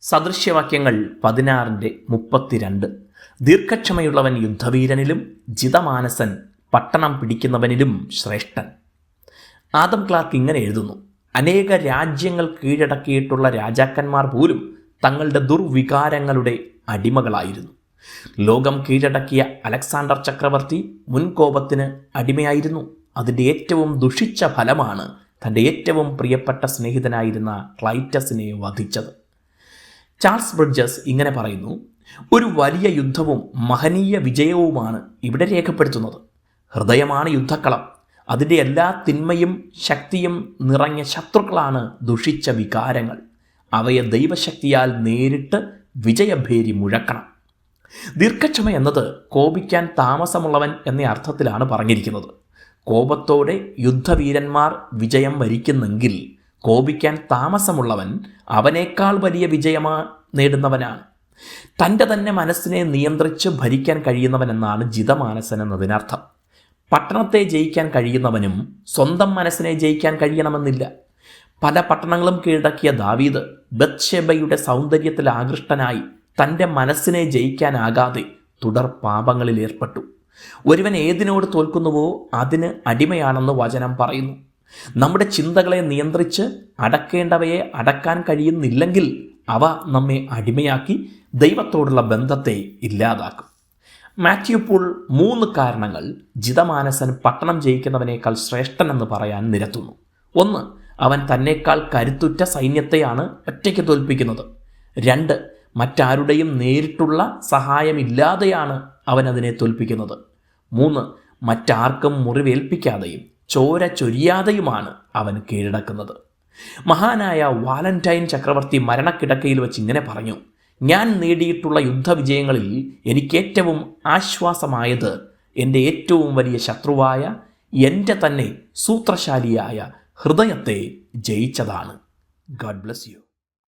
സദൃശ്യവാക്യങ്ങൾ പതിനാറിന്റെ മുപ്പത്തിരണ്ട്. ദീർഘക്ഷമയുള്ളവൻ യുദ്ധവീരനിലും ജിതമാനസൻ പട്ടണം പിടിക്കുന്നവനിലും ശ്രേഷ്ഠൻ. ആദം ക്ലാർക്ക് ഇങ്ങനെ എഴുതുന്നു അനേക രാജ്യങ്ങൾ കീഴടക്കിയിട്ടുള്ള രാജാക്കന്മാർ പോലും തങ്ങളുടെ ദുർവികാരങ്ങളുടെ അടിമകളായിരുന്നു. ലോകം കീഴടക്കിയ അലക്സാണ്ടർ ചക്രവർത്തി മുൻകോപത്തിന് അടിമയായിരുന്നു. അതിന്റെ ഏറ്റവും ദുഷിച്ച ഫലമാണ് തന്റെ ഏറ്റവും പ്രിയപ്പെട്ട സ്നേഹിതനായിരുന്ന ക്ലൈറ്റസിനെ വധിച്ചത്. ചാൾസ് ബ്രിഡ്ജസ് ഇങ്ങനെ പറയുന്നു ഒരു വലിയ യുദ്ധവും മഹനീയ വിജയവുമാണ് ഇവിടെ രേഖപ്പെടുത്തുന്നത്. ഹൃദയമാണ് യുദ്ധക്കളം. അതിന്റെ എല്ലാ തിന്മയും ശക്തിയും നിറഞ്ഞ ശത്രുക്കളാണ് ദുഷിച്ച വികാരങ്ങൾ. അവയെ ദൈവശക്തിയാൽ നേരിട്ട് വിജയഭേരി മുഴക്കണം. ദീർഘക്ഷമ എന്നത് കോപിക്കാൻ താമസമുള്ളവൻ എന്ന അർത്ഥത്തിലാണ് പറഞ്ഞിരിക്കുന്നത്. കോപത്തോടെ യുദ്ധവീരന്മാർ വിജയം വരിക്കുന്നെങ്കിൽ കോപിക്കാൻ താമസമുള്ളവൻ അവനേക്കാൾ വലിയ വിജയമാ നേടുന്നവനാണ്. തന്റെ തന്നെ മനസ്സിനെ നിയന്ത്രിച്ച് ഭരിക്കാൻ കഴിയുന്നവനെന്നാണ് ജിതമാനസൻ എന്നതിനർത്ഥം. പട്ടണത്തെ ജയിക്കാൻ കഴിയുന്നവനും സ്വന്തം മനസ്സിനെ ജയിക്കാൻ കഴിയണമെന്നില്ല. പല പട്ടണങ്ങളും കീഴടക്കിയ ദാവീദ് ബത്ഷെബയുടെ സൗന്ദര്യത്തിൽ ആകൃഷ്ടനായി തന്റെ മനസ്സിനെ ജയിക്കാനാകാതെ തുടർ പാപങ്ങളിൽ ഏർപ്പെട്ടു. ഒരുവൻ ഏതിനോട് തോൽക്കുന്നുവോ അതിന് അടിമയാണെന്ന് വചനം പറയുന്നു. നമ്മുടെ ചിന്തകളെ നിയന്ത്രിച്ച് അടക്കേണ്ടവയെ അടക്കാൻ കഴിയുന്നില്ലെങ്കിൽ അവ നമ്മെ അടിമയാക്കി ദൈവത്തോടുള്ള ബന്ധത്തെ ഇല്ലാതാക്കും. മാത്യു പൂൾ മൂന്ന് കാരണങ്ങൾ ജിതമാനസൻ പട്ടണം ജയിക്കുന്നവനേക്കാൾ ശ്രേഷ്ഠനെന്ന് പറയാൻ നിരത്തുന്നു. ഒന്ന് അവൻ തന്നേക്കാൾ കരുത്തുറ്റ സൈന്യത്തെയാണ് ഒറ്റയ്ക്ക് തോൽപ്പിക്കുന്നത്. രണ്ട് മറ്റാരുടെയും നേരിട്ടുള്ള സഹായമില്ലാതെയാണ് അവൻ അതിനെ തോൽപ്പിക്കുന്നത്. മൂന്ന് മറ്റാർക്കും മുറിവേൽപ്പിക്കാതെയും ചോര ചൊരിയാതെയുമാണ് അവൻ കീഴടക്കുന്നത്. മഹാനായ വാലന്റൈൻ ചക്രവർത്തി മരണക്കിടക്കയിൽ വെച്ച് ഇങ്ങനെ പറഞ്ഞു ഞാൻ നേടിയിട്ടുള്ള യുദ്ധവിജയങ്ങളിൽ എനിക്കേറ്റവും ആശ്വാസമായത് എന്റെ ഏറ്റവും വലിയ ശത്രുവായ എന്റെ തന്നെ സൂത്രശാലിയായ ഹൃദയത്തെ ജയിച്ചതാണ്. God bless you.